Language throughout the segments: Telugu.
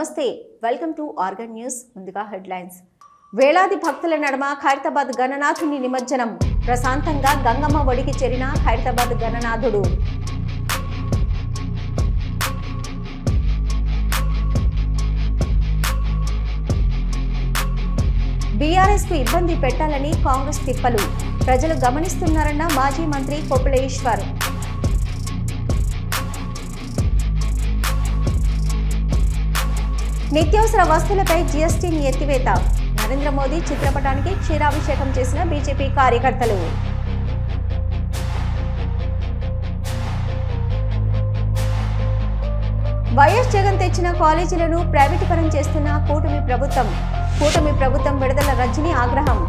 నమస్తే. వెల్కమ్ టు ఆర్గన్ న్యూస్ ముందుగా హెడ్లైన్స్. వేలాది భక్తుల నడమ ఖైరతాబాద్ గణనాథుని నిమజ్జనం. ప్రశాంతంగా గంగమ్మ ఒడికి చేరిన ఖైరతాబాద్ గణనాథుడు. బీఆర్ఎస్కు ఇబ్బంది పెట్టాలని కాంగ్రెస్ తిప్పలు. ప్రజలు గమనిస్తున్నారన్న మాజీ మంత్రి కొప్పుల నిత్యావసర వస్తువులపై జీఎస్టీని ఎత్తివేత. నరేంద్ర మోదీ చిత్రపటానికి క్షీరాభిషేకం చేసిన బీజేపీ కార్యకర్తలు. వైఎస్ జగన్ తెచ్చిన కాలేజీలను ప్రైవేటీకరణ చేస్తున్న కూటమి ప్రభుత్వం. కూటమి ప్రభుత్వం విడుదల రజని ఆగ్రహం.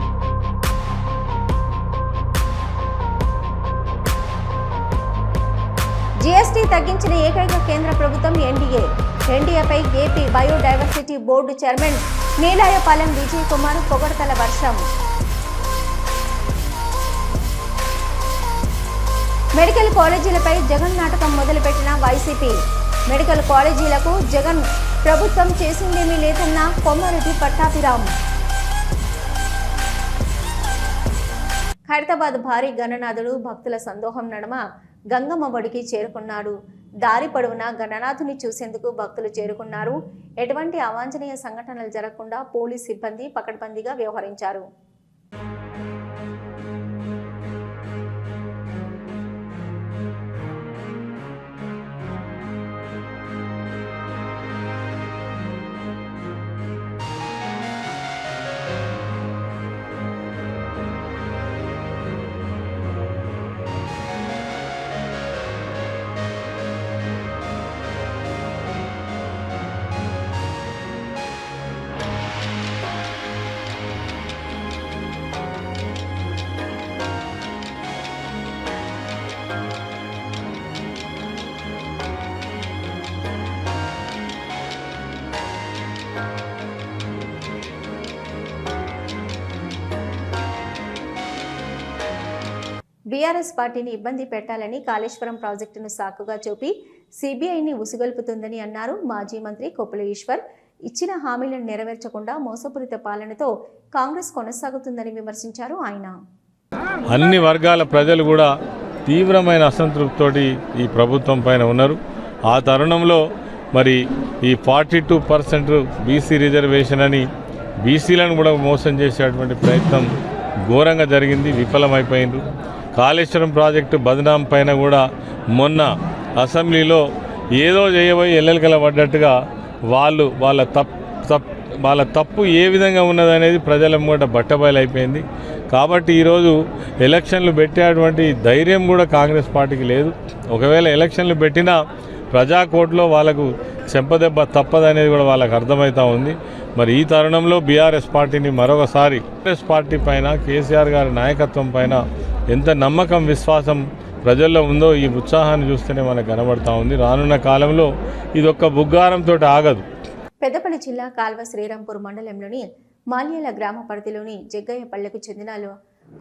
జీఎస్టీ తగ్గించిన ఏకైక కేంద్ర ప్రభుత్వం NDA. ఎన్డీఏపై AP biodiversity board chairman Neelayapalem Vijay Kumar పొగడతల వర్షం. మెడికల్ కాలేజీలపై జగన్ నాటకం మొదలుపెట్టిన వైసీపీ. మెడికల్ కాలేజీలకు జగన్ ప్రభుత్వం చేసిందేమీ లేదన్న కొమ్మారెడ్డి పట్టాభిరామ్. ఖైరతాబాద్ భారీ గణనాథుడు భక్తుల సందోహం నడమ గంగమ్మ ఒడికి చేరుకున్నాడు. దారి పొడవునా గణనాథుని చూసేందుకు భక్తులు చేరుకున్నారు. ఎటువంటి అవాంఛనీయ సంఘటనలు జరగకుండా పోలీస్ సిబ్బంది పకడ్బందీగా వ్యవహరించారు. బీఆర్ఎస్ పార్టీని ఇబ్బంది పెట్టాలని కాళేశ్వరం ప్రాజెక్టును సాకుగా చూపి సిబిఐని ఉసుగొల్పుతుందని అన్నారు మాజీ మంత్రి కొప్పుల ఈశ్వర్. ఇచ్చిన హామీలను నెరవేర్చకుండా మోసపూరిత పాలనతో కాంగ్రెస్ కొనసాగుతుందని విమర్శించారు ఆయన. అన్ని వర్గాల ప్రజలు కూడా తీవ్రమైన అసంతృప్తితోటి ఈ ప్రభుత్వం పైన ఉన్నారు. ఆ తరుణంలో మరి ఈ forty two percent BC reservation అని బీసీలను కూడా మోసం చేసేటువంటి ప్రయత్నం ఘోరంగా జరిగింది విఫలమైపోయింది కాళేశ్వరం ప్రాజెక్టు బదనాం పైన కూడా మొన్న అసెంబ్లీలో ఏదో చేయబోయి ఎల్లెలకల పడ్డట్టుగా వాళ్ళు వాళ్ళ తప్ తప్ వాళ్ళ తప్పు ఏ విధంగా ఉన్నదనేది ప్రజల ముంగట బట్టబయలైపోయింది. కాబట్టి ఈరోజు ఎలక్షన్లు పెట్టేటువంటి ధైర్యం కూడా కాంగ్రెస్ పార్టీకి లేదు. ఒకవేళ ఎలక్షన్లు పెట్టినా ప్రజాకోర్టులో వాళ్ళకు చెంపదెబ్బ తప్పదనేది కూడా వాళ్ళకు అర్థమవుతా ఉంది. మరి ఈ తరుణంలో బీఆర్ఎస్ పార్టీని మరొకసారి కాంగ్రెస్ పార్టీ పైన కేసీఆర్ గారి నాయకత్వం పైన ఎంత నమ్మకం విశ్వాసం ప్రజల్లో ఉందో ఈ ఉత్సాహాన్ని చూస్తేనే మనకు కనబడతా ఉంది. రానున్న కాలంలో ఇది ఒక్క బుగ్గారంతో ఆగదు. పెద్దపల్లి జిల్లా కాల్వ శ్రీరాంపూర్ మండలంలోని మాల్యాల గ్రామ పరిధిలోని జగ్గయ్యపల్లెకు చెందిన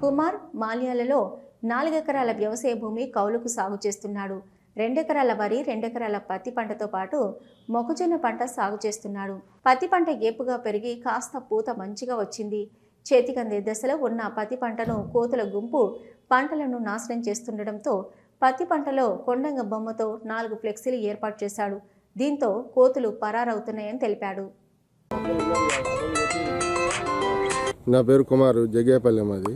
కుమార్ మాల్యాలలో నాలుగెకరాల వ్యవసాయ భూమి కౌలుకు సాగు చేస్తున్నాడు. రెండెకరాల వరి రెండెకరాల పత్తి పంటతో పాటు మొక్కజొన్న పంట సాగు చేస్తున్నాడు. పత్తి పంట ఏపుగా పెరిగి కాస్త పూత మంచిగా వచ్చింది. చేతికందే దశలో ఉన్న పత్తి పంటను కోతుల గుంపు పంటలను నాశనం చేస్తుండటంతో పత్తి పంటలో కొండంగ బొమ్మతో నాలుగు ఫ్లెక్సీలు ఏర్పాటు చేశాడు. దీంతో కోతులు పరారవుతున్నాయని తెలిపాడు. నా పేరు కుమారు జగ్గేపల్లి అది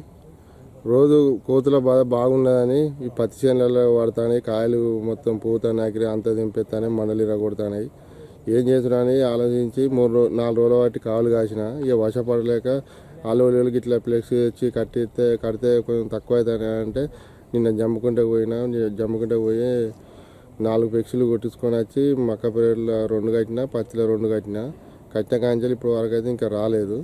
రోజు కోతుల బాధ బాగున్నదని ఈ పత్తి చేనులలో పడతాయి కాయలు మొత్తం పూత నాకిరి అంత దింపెత్తానే మండలి రగొడతాయి ఏం చేస్తున్నానని ఆలోచించి మూడు రో నాలుగు రోజుల వాటి కావులు కాసిన ఇక వర్షపడలేక ఆలువలు ఇట్లా ఫ్లెక్స్ తెచ్చి కట్టిస్తే కడితే కొంచెం తక్కువ అవుతాయి అంటే నిన్న జమ్ముకుంటే పోయినా జమ్ముకుంటే పోయి నాలుగు ఫ్లెక్సీలు కొట్టించుకొని వచ్చి మక్క పేరులో రెండు కట్టిన పత్తిలో రెండు కట్టిన. కట్టిన కాంచెలు ఇప్పుడు వరకు అయితే ఇంకా రాలేదు.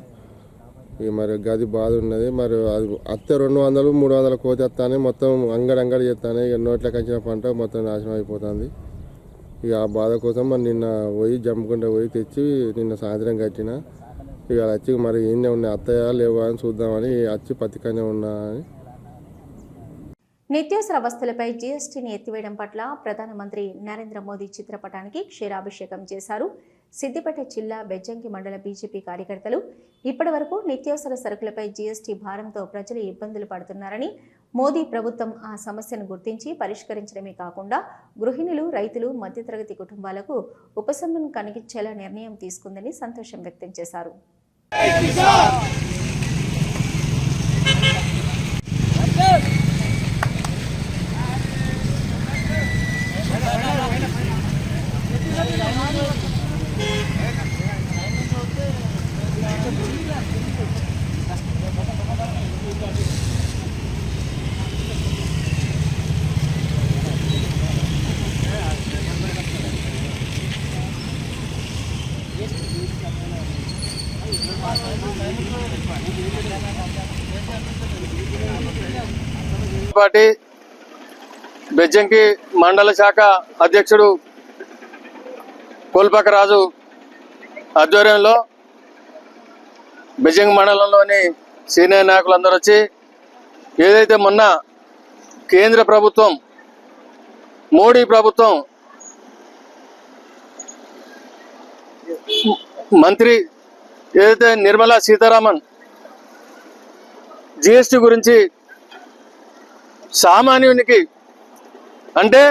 ఇక మరి గది బాధ ఉన్నది. మరి అది అత్తే రెండు వందలు మూడు వందలు కోతి వస్తానే మొత్తం అంగడి అంగడి చేస్తానే. ఇక నోట్లోకి వచ్చిన పంట మొత్తం నాశనం అయిపోతుంది. ఇక ఆ బాధ కోసం మరి నిన్న పోయి జమ్ముకుంటే పోయి తెచ్చి నిన్న సాయంత్రం కట్టిన. ఇక వచ్చి మరి ఈయనే ఉన్నాయి అత్తయ్య లేవా అని చూద్దామని వచ్చి పతికనే ఉన్నా అని. నిత్యావసర వస్తువులపై జీఎస్టీని ఎత్తివేయడం పట్ల ప్రధానమంత్రి నరేంద్ర మోదీ చిత్రపటానికి క్షీరాభిషేకం చేశారు. సిద్దిపేట జిల్లా బెజ్జంకి మండల బీజేపీ కార్యకర్తలు ఇప్పటి వరకు నిత్యావసర సరుకులపై జీఎస్టీ భారంతో ప్రజలు ఇబ్బందులు పడుతున్నారని మోదీ ప్రభుత్వం ఆ సమస్యను గుర్తించి పరిష్కరించడమే కాకుండా గృహిణులు రైతులు మధ్యతరగతి కుటుంబాలకు ఉపశమనం కలిగించేలా నిర్ణయం తీసుకుందని సంతోషం వ్యక్తం చేశారు. Hey, peace out! Party Bejjanki మండల శాఖ అధ్యక్షుడు కోల్పాక రాజు ఆధ్వర్యంలో బెజ్జంగి మండలంలోని సీనియర్ నాయకులందరూ వచ్చి ఏదైతే మొన్న కేంద్ర ప్రభుత్వం మోడీ ప్రభుత్వం మంత్రి ఏదైతే నిర్మలా సీతారామన్ జిఎస్టి గురించి సామాన్యునికి అంటే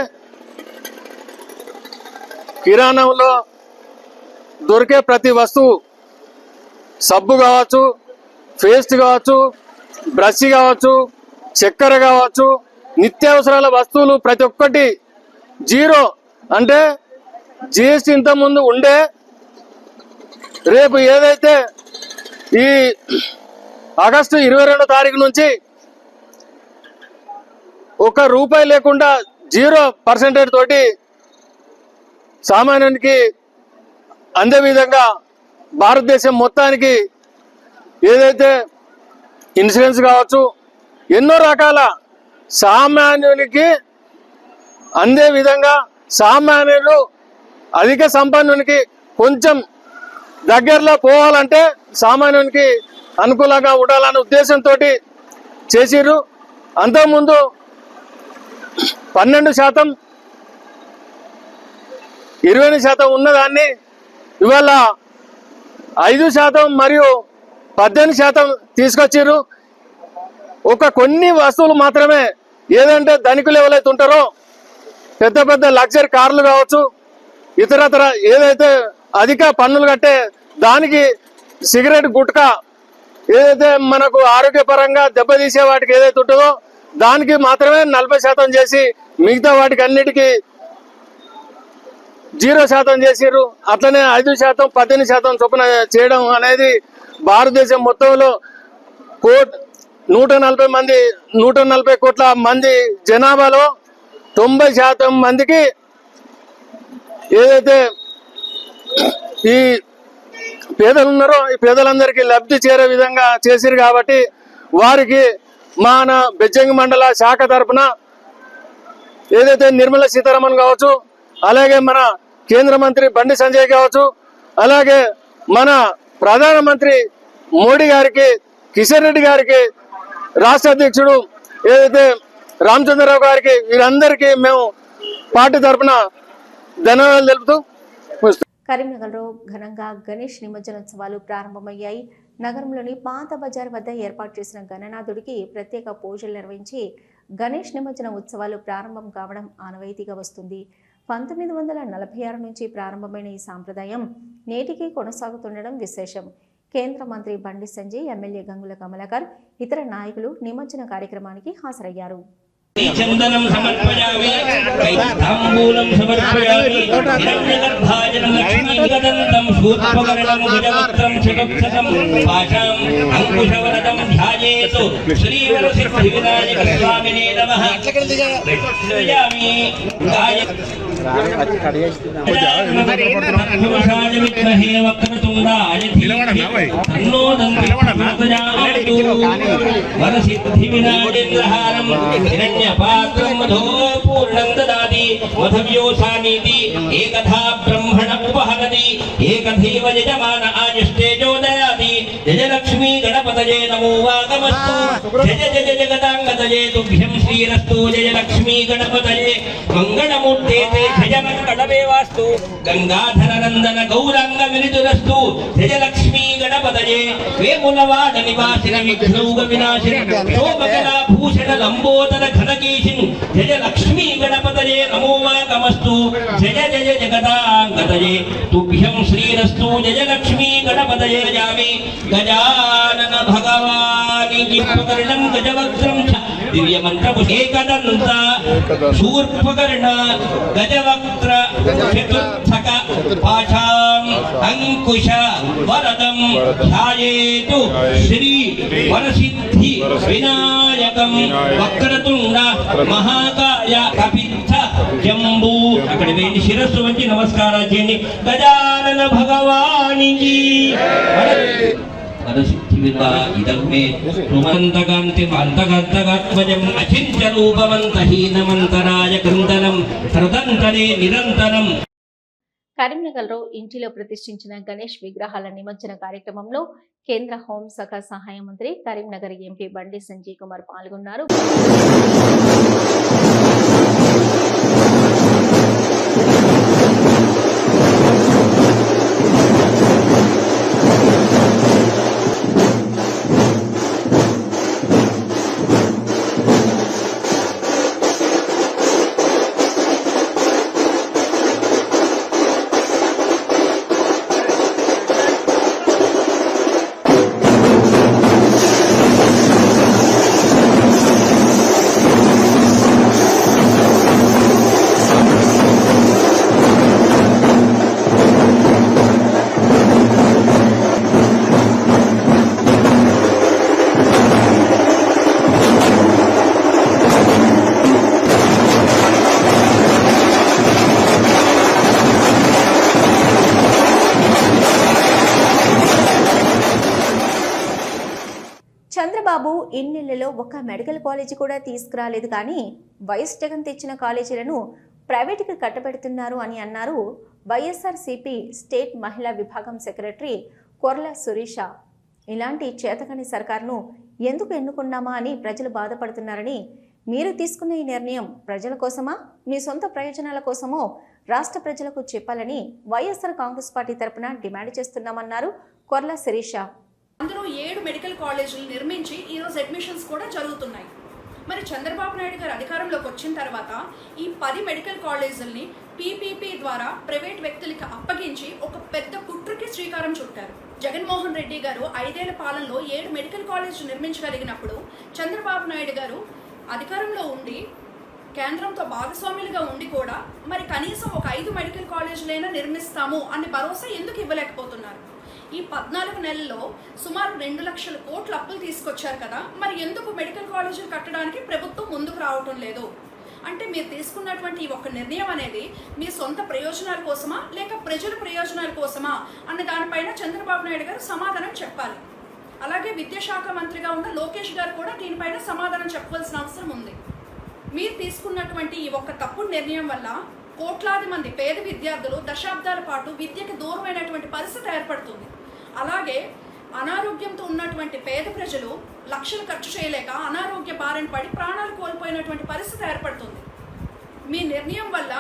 కిరాణంలో దొరికే ప్రతి వస్తువు సబ్బు కావచ్చు పేస్ట్ కావచ్చు బ్రష్ కావచ్చు చక్కెర కావచ్చు నిత్యావసరాల వస్తువులు ప్రతి ఒక్కటి జీరో. అంటే జిఎస్టీ ఇంతకుముందు ఉండే రేపు ఏదైతే ఈ ఆగస్టు ఇరవై రెండో తారీఖు నుంచి ఒక రూపాయి లేకుండా జీరో పర్సెంటేజ్ తోటి సామాన్యునికి అందే విధంగా భారతదేశం మొత్తానికి ఏదైతే ఇన్సూరెన్స్ కావచ్చు ఎన్నో రకాల సామాన్యునికి అందే విధంగా సామాన్యులు అధిక సంపన్నునికి కొంచెం దగ్గరలో పోవాలంటే సామాన్యునికి అనుకూలంగా ఉండాలనే ఉద్దేశంతో చేసిరు అంతకుముందు పన్నెండు శాతం ఇరవై శాతం ఉన్నదాన్ని ఇవాళ ఐదు శాతం మరియు పద్దెనిమిది శాతం తీసుకొచ్చారు ఒక కొన్ని వస్తువులు మాత్రమే ఏదంటే ధనికులు ఎవరైతే ఉంటారో పెద్ద పెద్ద లగ్జరీ కార్లు కావచ్చు ఇతరతర ఏదైతే అధిక పన్నులు కట్టే దానికి సిగరెట్ గుట్కా ఏదైతే మనకు ఆరోగ్యపరంగా దెబ్బతీసే వాటికి ఏదైతే ఉంటుందో దానికి మాత్రమే నలభై శాతం చేసి మిగతా వాటికి అన్నిటికీ జీరో శాతం చేసారు అట్లనే ఐదు శాతం పద్దెనిమిది శాతం చొప్పున చేయడం అనేది భారతదేశం మొత్తంలో కోట్ నూట నలభై మంది నూట నలభై కోట్ల మంది జనాభాలో తొంభై శాతం మందికి ఏదైతే ఈ పేదలు ఉన్నారో ఈ పేదలందరికీ లబ్ధి చేరే విధంగా చేసిరు కాబట్టి వారికి మన బెజ్జంగి మండల శాఖ తరపున ఏదైతే నిర్మల సీతారామన్ కావచ్చు అలాగే మన కేంద్ర మంత్రి బండి సంజయ్ కావచ్చు అలాగే మన ప్రధానమంత్రి మోడీ గారికి కిషన్ రెడ్డి గారికి రాష్ట్ర అధ్యక్షుడు ఏదైతే రామచంద్రరావు గారికి వీరందరికీ మేము పార్టీ తరపున ధన్యవాదాలు తెలుపుతూ కరీంనగర్లో ఘనంగా గణేష్ నిమజ్జనోత్సవాలు ప్రారంభమయ్యాయి. నగరంలోని పాత బజార్ వద్ద ఏర్పాటు చేసిన గణనాథుడికి ప్రత్యేక పూజలు నిర్వహించి గణేష్ నిమజ్జన ఉత్సవాలు ప్రారంభం కావడం ఆనవాయితీగా వస్తుంది. పంతొమ్మిది వందల నలభై ఆరు నుంచి ప్రారంభమైన ఈ సాంప్రదాయం నేటికి కొనసాగుతుండడం విశేషం. కేంద్ర మంత్రి బండి సంజయ్ ఎమ్మెల్యే గంగుల కమలాకర్ ఇతర నాయకులు నిమజ్జన కార్యక్రమానికి హాజరయ్యారు. चंदनम समर्पयामि। तांबूलम समर्पयामि। हिरण्यगर्भाजनं लक्ष्मीगदन्तं सूत्पकरणं भुजवक्त्रं चतुक्षसं पाशाम् अङ्कुशवरदं ध्यायेतु। श्रीवरसिद्धिविनायकस्वामिने नमः। गायत्री पूर्णं ददाति मधव्योषानीति ब्रह्मण उपहरति एकथैव यजमान आयुष्टेजो यजन గణపతయే నమో వాగమస్తు జయ జయ జగదాంగతయే తుభ్యం శ్రీరస్తు జయ లక్ష్మీ గణపతయే మంగళమూర్తే తే జయ మంగళమేవాస్తు గంగాధర నందన గౌరాంగ వినితురస్తు జయ లక్ష్మీ గణపతయే వేములవాడ నివాసిన విఘ్నౌగ వినాశిన శోభకళా భూషణ లంబోదర ఘనకీశిన్ జయ లక్ష్మీ గణపతయే నమో వాగమస్తు జయ జయ జగదాంగతయే తుభ్యం శ్రీరస్తు జయ లక్ష్మీ గణపతయే జామి గజానన భగవాని జిహ్వకర్ణం గజవక్త్రం చ దివ్యమంత్రపుషేకదంత శూర్పకర్ణ గజవక్త్ర చతుర్థక పాఠాం అంకుశ వరదం ధ్యాయేతు శ్రీ వరసిద్ధి వినాయకం వక్రతుండ మహాకాయ కపిత్థ జంబూ అక్కడ వేయండి శిరస్సు వంచి నమస్కారాలు చేయండి. గజానన భగవానికి. వరసిద్ధి వినా కరీంనగర్లో ఇంటిలో ప్రతిష్ఠించిన గణేష్ విగ్రహాల నిమజ్జన కార్యక్రమంలో కేంద్ర హోంశాఖ సహాయ మంత్రి కరీంనగర్ ఎంపీ బండి సంజయ్ కుమార్ పాల్గొన్నారు. చంద్రబాబు ఇన్నేళ్ళలో ఒక్క మెడికల్ కాలేజీ కూడా తీసుకురాలేదు కానీ వైఎస్ జగన్ తెచ్చిన కాలేజీలను ప్రైవేటుకి కట్టబెడుతున్నారు అని అన్నారు వైఎస్ఆర్సీపీ స్టేట్ మహిళా విభాగం సెక్రటరీ కొర్ల సురేష. ఇలాంటి చేతకని సర్కార్ను ఎందుకు ఎన్నుకున్నామా అని ప్రజలు బాధపడుతున్నారని మీరు తీసుకున్న ఈ నిర్ణయం ప్రజల కోసమా? మీ సొంత ప్రయోజనాల కోసమో? రాష్ట్ర ప్రజలకు చెప్పాలని వైఎస్ఆర్ కాంగ్రెస్ పార్టీ తరపున డిమాండ్ చేస్తున్నామన్నారు కొర్ల శిరీష అందులో ఏడు మెడికల్ కాలేజీలు నిర్మించి ఈరోజు అడ్మిషన్స్ కూడా జరుగుతున్నాయి. మరి చంద్రబాబు నాయుడు గారు అధికారంలోకి వచ్చిన తర్వాత ఈ పది మెడికల్ కాలేజీల్ని పీపీపీ ద్వారా ప్రైవేట్ వ్యక్తులకి అప్పగించి ఒక పెద్ద కుట్రకి శ్రీకారం చుట్టారు. జగన్మోహన్ రెడ్డి గారు ఐదేళ్ళ పాలనలో ఏడు మెడికల్ కాలేజ్ నిర్మించగలిగినప్పుడు చంద్రబాబు నాయుడు గారు అధికారంలో ఉండి కేంద్రంతో భాగస్వాములుగా ఉండి కూడా మరి కనీసం ఒక ఐదు మెడికల్ కాలేజీలైనా నిర్మిస్తాము అనే భరోసా ఎందుకు ఇవ్వలేకపోతున్నారు? ఈ పద్నాలుగు నెలల్లో సుమారు రెండు లక్షల కోట్ల అప్పులు తీసుకొచ్చారు కదా మరి ఎందుకు మెడికల్ కాలేజీలు కట్టడానికి ప్రభుత్వం ముందుకు రావటం లేదు? అంటే మీరు తీసుకున్నటువంటి ఈ ఒక్క నిర్ణయం అనేది మీ సొంత ప్రయోజనాల కోసమా లేక ప్రజల ప్రయోజనాల కోసమా అన్న దానిపైన చంద్రబాబు నాయుడు గారు సమాధానం చెప్పాలి. అలాగే విద్యాశాఖ మంత్రిగా ఉన్న లోకేష్ గారు కూడా దీనిపైన సమాధానం చెప్పవలసిన అవసరం ఉంది. మీరు తీసుకున్నటువంటి ఈ ఒక్క తప్పుడు నిర్ణయం వల్ల కోట్లాది మంది పేద విద్యార్థులు దశాబ్దాల పాటు విద్యకు దూరమైనటువంటి పరిస్థితి ఏర్పడుతుంది. అలాగే అనారోగ్యంతో ఉన్నటువంటి పేద ప్రజలు లక్షలు ఖర్చు చేయలేక అనారోగ్య బారిన పడి ప్రాణాలు కోల్పోయినటువంటి పరిస్థితి ఏర్పడుతుంది. మీ నిర్ణయం వల్ల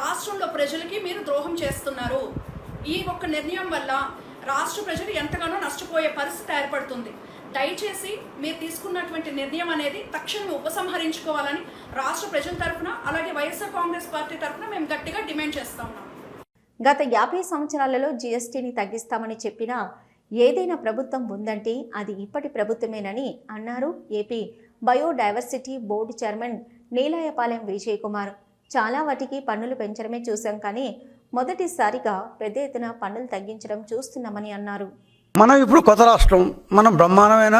రాష్ట్రంలో ప్రజలకి మీరు ద్రోహం చేస్తున్నారు. ఈ ఒక్క నిర్ణయం వల్ల రాష్ట్ర ప్రజలు ఎంతగానో నష్టపోయే పరిస్థితి ఏర్పడుతుంది. దయచేసి మీరు తీసుకున్నటువంటి నిర్ణయం అనేది తక్షణం ఉపసంహరించుకోవాలని రాష్ట్ర ప్రజల తరఫున అలాగే వైఎస్ఆర్ కాంగ్రెస్ పార్టీ తరఫున మేము గట్టిగా డిమాండ్ చేస్తా ఉన్నాం. గత యాభై సంవత్సరాలలో జీఎస్టీని తగ్గిస్తామని చెప్పినా ఏదైనా ప్రభుత్వం ఉందంటే అది ఇప్పటి ప్రభుత్వమేనని అన్నారు AP biodiversity board chairman Neelayapalem Vijay Kumar చాలా వాటికి పన్నులు పెంచడమే చూశాం కానీ మొదటిసారిగా పెద్ద ఎత్తున పన్నులు తగ్గించడం చూస్తున్నామని అన్నారు. మనం ఇప్పుడు కొత్త రాష్ట్రం మనం బ్రహ్మాండమైన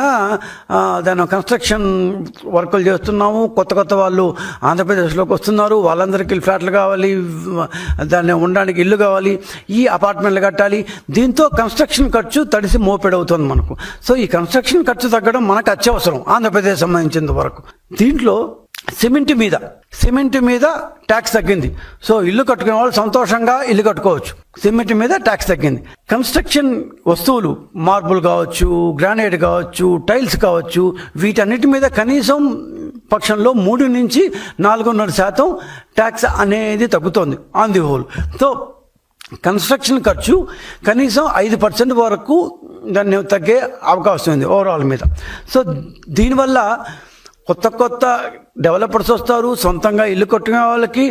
దాని కన్స్ట్రక్షన్ వర్కులు చేస్తున్నాము. కొత్త కొత్త వాళ్ళు ఆంధ్రప్రదేశ్లోకి వస్తున్నారు. వాళ్ళందరికీ ఫ్లాట్లు కావాలి దాన్ని ఉండడానికి ఇల్లు కావాలి ఈ అపార్ట్మెంట్లు కట్టాలి. దీంతో కన్స్ట్రక్షన్ ఖర్చు తడిసి మోపెడవుతుంది మనకు. సో ఈ కన్స్ట్రక్షన్ ఖర్చు తగ్గడం మనకు అత్యవసరం ఆంధ్రప్రదేశ్ సంబంధించినంత వరకు. దీంట్లో సిమెంట్ మీద. సిమెంట్ మీద ట్యాక్స్ తగ్గింది. సో ఇల్లు కట్టుకునే వాళ్ళు సంతోషంగా ఇల్లు కట్టుకోవచ్చు. సిమెంట్ మీద ట్యాక్స్ తగ్గింది. కన్స్ట్రక్షన్ వస్తువులు మార్బుల్ కావచ్చు గ్రానైట్ కావచ్చు టైల్స్ కావచ్చు వీటన్నిటి మీద కనీసం పక్షంలో మూడు నుంచి నాలుగున్నర శాతం ట్యాక్స్ అనేది తగ్గుతోంది. On the whole. So construction ఖర్చు కనీసం ఐదు పర్సెంట్ వరకు దాన్ని తగ్గే అవకాశం ఉంది ఓవరాల్ మీద. సో దీనివల్ల కొత్త కొత్త డెవలపర్స్ వస్తారు సొంతంగా ఇల్లు కట్టుకునే వాళ్ళకి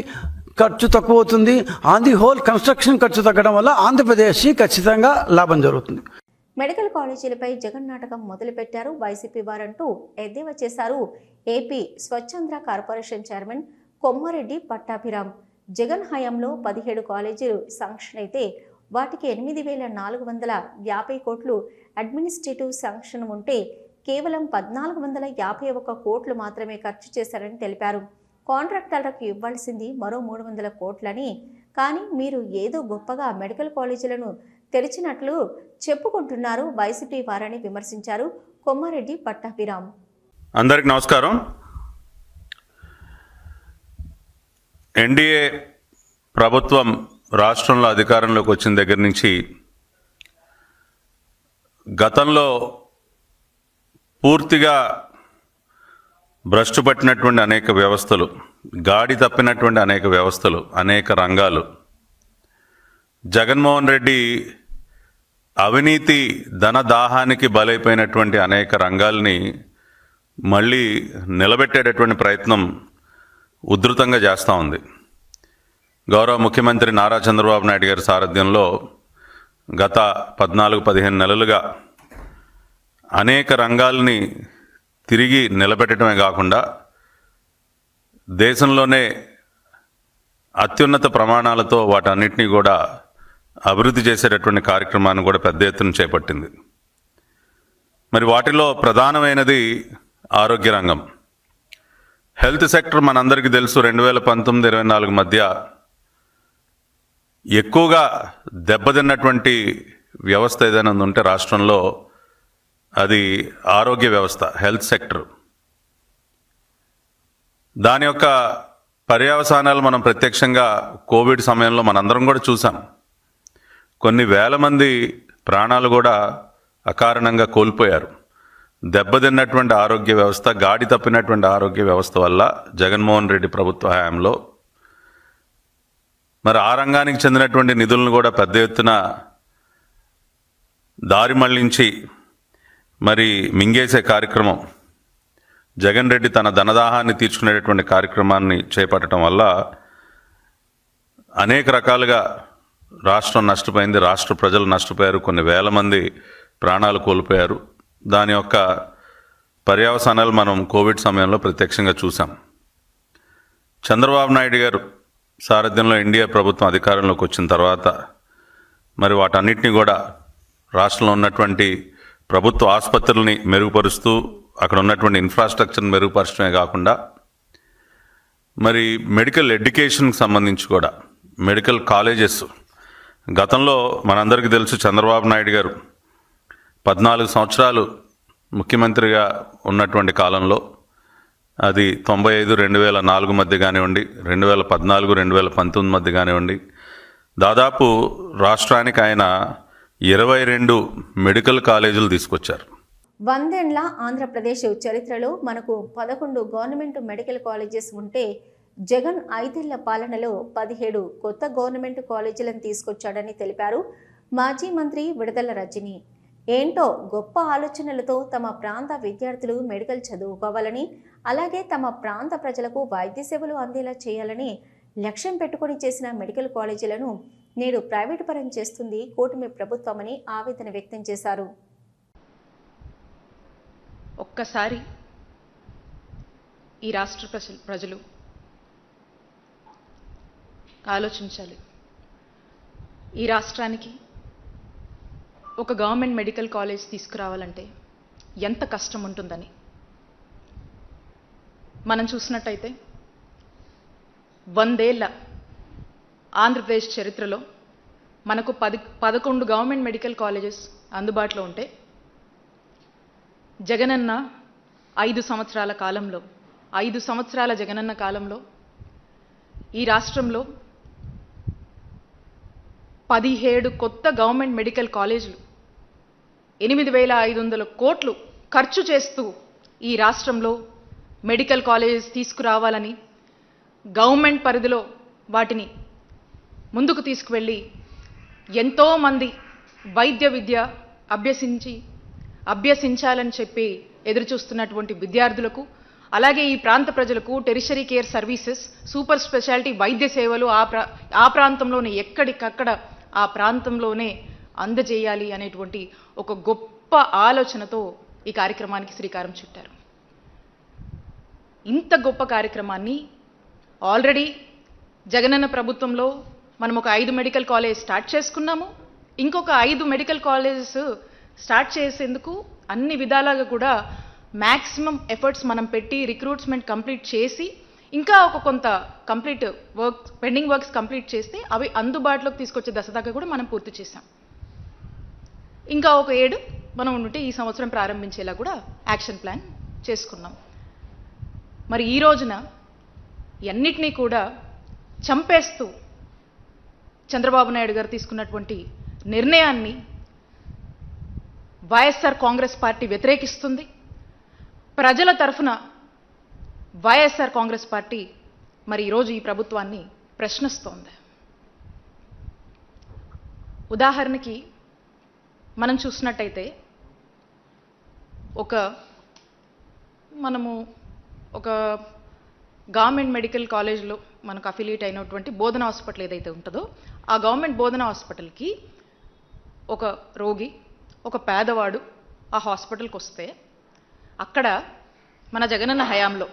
ఖర్చు తక్కువ అవుతుంది. ఆన్ ది హోల్ కన్స్ట్రక్షన్ ఖర్చు తగ్గడం వల్ల ఆంధ్రప్రదేశ్కి ఖచ్చితంగా లాభం జరుగుతుంది. మెడికల్ కాలేజీలపై జగన్ నాటకం మొదలుపెట్టారు వైసీపీ వారంటూ ఎద్దేవా చేశారు AP Swachhandhra corporation chairman Kommareddy Pattabhiram. Jagan హయాంలో పదిహేడు కాలేజీలు శాంక్షన్ అయితే వాటికి ఎనిమిది వేల నాలుగు వందల యాభై కోట్లు అడ్మినిస్ట్రేటివ్ శాంక్షన్ ఉంటే కేవలం పద్నాలుగు వందల యాభై ఒక్క కోట్లు మాత్రమే ఖర్చు చేశారని తెలిపారు. కాంట్రాక్టర్లకు ఇవ్వాల్సింది మరో మూడు వందల కోట్లని. కానీ మీరు ఏదో గొప్పగా మెడికల్ కాలేజీలను తెరిచినట్లు చెప్పుకుంటున్నారు వైసీపీ వారని విమర్శించారు కొమ్మారెడ్డి పట్టాభిరామ్. అందరికి నమస్కారం. ఎన్డీఏ ప్రభుత్వం రాష్ట్రంలో అధికారంలోకి వచ్చిన దగ్గర నుంచి గతంలో పూర్తిగా భ్రష్టు పట్టినటువంటి అనేక వ్యవస్థలు గాడి తప్పినటువంటి అనేక వ్యవస్థలు అనేక రంగాలు. జగన్మోహన్ రెడ్డి అవినీతి ధన దాహానికి బలైపోయినటువంటి అనేక రంగాల్ని మళ్ళీ నిలబెట్టేటటువంటి ప్రయత్నం ఉధృతంగా చేస్తూ ఉంది. గౌరవ ముఖ్యమంత్రి నారా చంద్రబాబు నాయుడు గారి సారథ్యంలో గత పద్నాలుగు పదిహేను నెలలుగా అనేక రంగాల్ని తిరిగి నిలబెట్టడమే కాకుండా దేశంలోనే అత్యున్నత ప్రమాణాలతో వాటన్నిటినీ కూడా అభివృద్ధి చేసేటటువంటి కార్యక్రమాన్ని కూడా పెద్ద ఎత్తున చేపట్టింది. మరి వాటిలో ప్రధానమైనది ఆరోగ్య రంగం. హెల్త్ సెక్టర్ మనందరికీ తెలుసు రెండు వేల పంతొమ్మిది ఇరవై నాలుగు మధ్య ఎక్కువగా దెబ్బతిన్నటువంటి వ్యవస్థ ఏదైనా ఉంటే రాష్ట్రంలో అది ఆరోగ్య వ్యవస్థ హెల్త్ సెక్టర్. దాని యొక్క పర్యవసానాలు మనం ప్రత్యక్షంగా కోవిడ్ సమయంలో మనందరం కూడా చూసాం. కొన్ని వేల మంది ప్రాణాలు కూడా అకారణంగా కోల్పోయారు. దెబ్బతిన్నటువంటి ఆరోగ్య వ్యవస్థ గాడి తప్పినటువంటి ఆరోగ్య వ్యవస్థ వల్ల జగన్మోహన్ రెడ్డి ప్రభుత్వ హయాంలో మరి ఆ రంగానికి చెందినటువంటి నిధులను కూడా పెద్ద ఎత్తున దారి మళ్ళించి మరి మింగేసే కార్యక్రమం. జగన్ రెడ్డి తన ధనదాహాన్ని తీర్చుకునేటటువంటి కార్యక్రమాన్ని చేపట్టడం వల్ల అనేక రకాలుగా రాష్ట్రం నష్టపోయింది రాష్ట్ర ప్రజలు నష్టపోయారు కొన్ని వేల మంది ప్రాణాలు కోల్పోయారు. దాని యొక్క పర్యవసానాలు మనం కోవిడ్ సమయంలో ప్రత్యక్షంగా చూసాం చంద్రబాబు నాయుడు గారు సారథ్యంలో ఇండియా ప్రభుత్వం అధికారంలోకి వచ్చిన తర్వాత మరి వాటన్నిటిని కూడా రాష్ట్రంలో ఉన్నటువంటి ప్రభుత్వ ఆసుపత్రుల్ని మెరుగుపరుస్తూ అక్కడ ఉన్నటువంటి ఇన్ఫ్రాస్ట్రక్చర్ని మెరుగుపరచడమే కాకుండా మరి మెడికల్ ఎడ్యుకేషన్కి సంబంధించి కూడా మెడికల్ కాలేజెస్ గతంలో మనందరికీ తెలుసు చంద్రబాబు నాయుడు గారు పద్నాలుగు సంవత్సరాలు ముఖ్యమంత్రిగా ఉన్నటువంటి కాలంలో అది తొంభై ఐదు రెండు వేల నాలుగు మధ్య కానివ్వండి రెండు వేల పద్నాలుగు రెండు వేల పంతొమ్మిది మధ్య కానివ్వండి దాదాపు రాష్ట్రానికి ఆయన ఇరవై రెండు మెడికల్ కాలేజీలు తీసుకొచ్చారు. వందేండ్ల ఆంధ్రప్రదేశ్ చరిత్రలో మనకు పదకొండు గవర్నమెంట్ మెడికల్ కాలేజెస్ ఉంటే జగన్ ఐదేళ్ళ పాలనలో పదిహేడు కొత్త గవర్నమెంట్ కాలేజీలను తీసుకొచ్చాడని తెలిపారు మాజీ మంత్రి విడుదల రజని. ఏంటో గొప్ప ఆలోచనలతో తమ ప్రాంత విద్యార్థులు మెడికల్ చదువుకోవాలని అలాగే తమ ప్రాంత ప్రజలకు వైద్య సేవలు అందేలా చేయాలని లక్ష్యం పెట్టుకొని చేసిన మెడికల్ కాలేజీలను నేడు ప్రైవేటు పరం చేస్తుంది కూటమి ప్రభుత్వమని ఆవేదన వ్యక్తం చేశారు. ఒక్కసారి ఈ రాష్ట్ర ప్రజలు ప్రజలు ఆలోచించాలి. ఈ రాష్ట్రానికి ఒక గవర్నమెంట్ మెడికల్ కాలేజ్ తీసుకురావాలంటే ఎంత కష్టం ఉంటుందని మనం చూసినట్టయితే వందేళ్ళ ఆంధ్రప్రదేశ్ చరిత్రలో మనకు పది పదకొండు గవర్నమెంట్ మెడికల్ కాలేజెస్ అందుబాటులో ఉంటే జగనన్న ఐదు సంవత్సరాల కాలంలో ఐదు సంవత్సరాల జగనన్న కాలంలో ఈ రాష్ట్రంలో పదిహేడు కొత్త గవర్నమెంట్ మెడికల్ కాలేజీలు ఎనిమిది వేల ఐదు వందల కోట్లు ఖర్చు చేస్తూ ఈ రాష్ట్రంలో మెడికల్ కాలేజెస్ తీసుకురావాలని గవర్నమెంట్ పరిధిలో వాటిని ముందుకు తీసుకువెళ్ళి ఎంతోమంది వైద్య విద్య అభ్యసించి అభ్యసించాలని చెప్పి ఎదురుచూస్తున్నటువంటి విద్యార్థులకు అలాగే ఈ ప్రాంత ప్రజలకు tertiary care services super speciality వైద్య సేవలు ఆ ప్రా ఆ ప్రాంతంలోనే ఎక్కడికక్కడ ఆ ప్రాంతంలోనే అందజేయాలి అనేటువంటి ఒక గొప్ప ఆలోచనతో ఈ కార్యక్రమానికి శ్రీకారం చుట్టారు. ఇంత గొప్ప కార్యక్రమాన్ని ఆల్రెడీ జగనన్న ప్రభుత్వంలో మనం ఒక ఐదు మెడికల్ కాలేజ్ స్టార్ట్ చేసుకున్నాము. ఇంకొక ఐదు మెడికల్ కాలేజెస్ స్టార్ట్ చేసేందుకు అన్ని విధాలుగా కూడా మ్యాక్సిమం ఎఫర్ట్స్ మనం పెట్టి రిక్రూట్మెంట్ కంప్లీట్ చేసి ఇంకా ఒక కొంత complete work pending works complete చేస్తే అవి అందుబాటులోకి తీసుకొచ్చే దశ దాకా కూడా మనం పూర్తి చేసాం ఇంకా ఒక ఏడు మనం ఉంటే ఈ సంవత్సరం ప్రారంభించేలా కూడా యాక్షన్ ప్లాన్ చేసుకున్నాం. మరి ఈ రోజున ఎన్నిటినీ కూడా చంపేస్తూ చంద్రబాబు నాయుడు గారు తీసుకున్నటువంటి నిర్ణయాన్ని వైఎస్ఆర్ కాంగ్రెస్ పార్టీ వ్యతిరేకిస్తుంది. ప్రజల తరఫున వైఎస్ఆర్ కాంగ్రెస్ పార్టీ మరి ఈరోజు ఈ ప్రభుత్వాన్ని ప్రశ్నిస్తోంది. ఉదాహరణకి మనం చూసినట్టయితే ఒక మనము ఒక గవర్నమెంట్ మెడికల్ కాలేజ్లో మనకు అఫిలియేట్ అయినటువంటి బోధన హాస్పిటల్ ఏదైతే ఉంటుందో ఆ గవర్నమెంట్ బోధన హాస్పిటల్కి ఒక రోగి ఒక పేదవాడు ఆ హాస్పిటల్కి వస్తే అక్కడ మన జగనన్న హయాంలో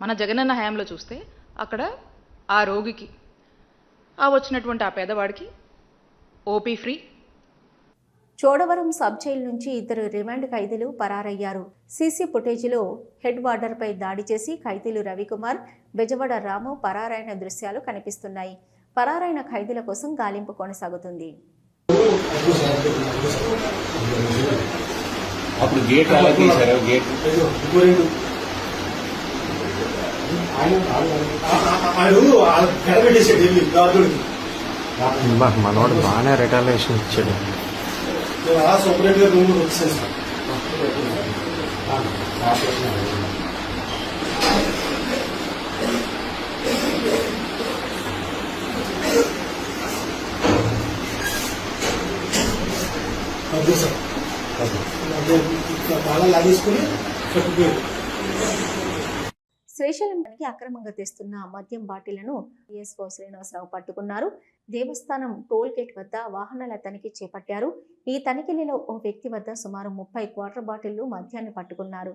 మన జగనన్న హయాంలో చూస్తే అక్కడ ఆ రోగికి ఆ వచ్చినటువంటి ఆ పేదవాడికి OP free Chodavaram sub jail నుంచి ఇద్దరు రిమాండ్ ఖైదీలు పరారయ్యారు. సీసీ ఫుటేజీలో హెడ్ వార్డర్పై దాడి చేసి ఖైదీలు రవికుమార్ బెజవాడ రాము పరారైన దృశ్యాలు కనిపిస్తున్నాయి. పరారైన ఖైదీల కోసం గాలింపు కొనసాగుతుంది. అప్పుడు గేట్ అలా తీశారు గేట్. మనోడు బాగానే రిటాలేషన్ ఇచ్చాడు. సపరేట్గా రూమ్ వచ్చేసాను అదే బాగా లాగేసుకుని శ్రీశైలంకి అక్రమంగా తెస్తున్న మద్యం బాటిలను ఈఎస్ఓ శ్రీనివాసరావు పట్టుకున్నారు. దేవస్థానం టోల్ గేట్ వద్ద వాహనాల తనిఖీ చేపట్టారు. ఈ తనిఖీలలో ఓ వ్యక్తి వద్ద సుమారు ముప్పై క్వార్టర్ బాటిళ్ళు మద్యాన్ని పట్టుకున్నారు.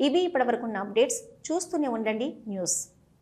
ఇవి ఇప్పటివరకున్న అప్డేట్స్ చూస్తూనే ఉండండి న్యూస్.